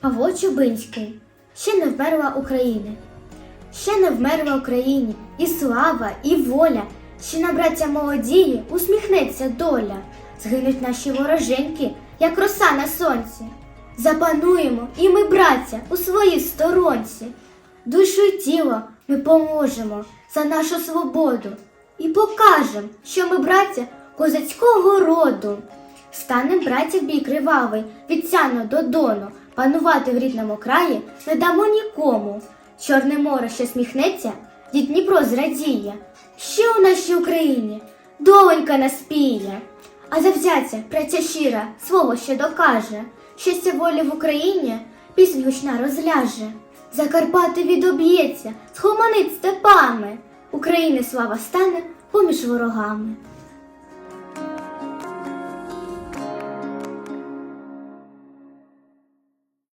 Павло Чубинський. Ще не вмерла України. Ще не вмерла Україні і слава, і воля. Ще на браття молодії усміхнеться доля. Згинуть наші вороженьки, як роса на сонці. Запануємо і ми, браття, у своїй сторонці. Душу й тіло ми поможемо за нашу свободу і покажем, що ми браття козацького роду. Станем браття бій кривавий від Сяну до Дону, панувати в рідному краї не дамо нікому. Чорне море ще сміхнеться, дід Дніпро зрадіє. Ще у нашій Україні доленька наспіє. А завзяття, праця щира, слово ще докаже. Щастя волі в Україні піснь гучна розляже. Закарпати відоб'ється, схоманить степами. України слава стане поміж ворогами.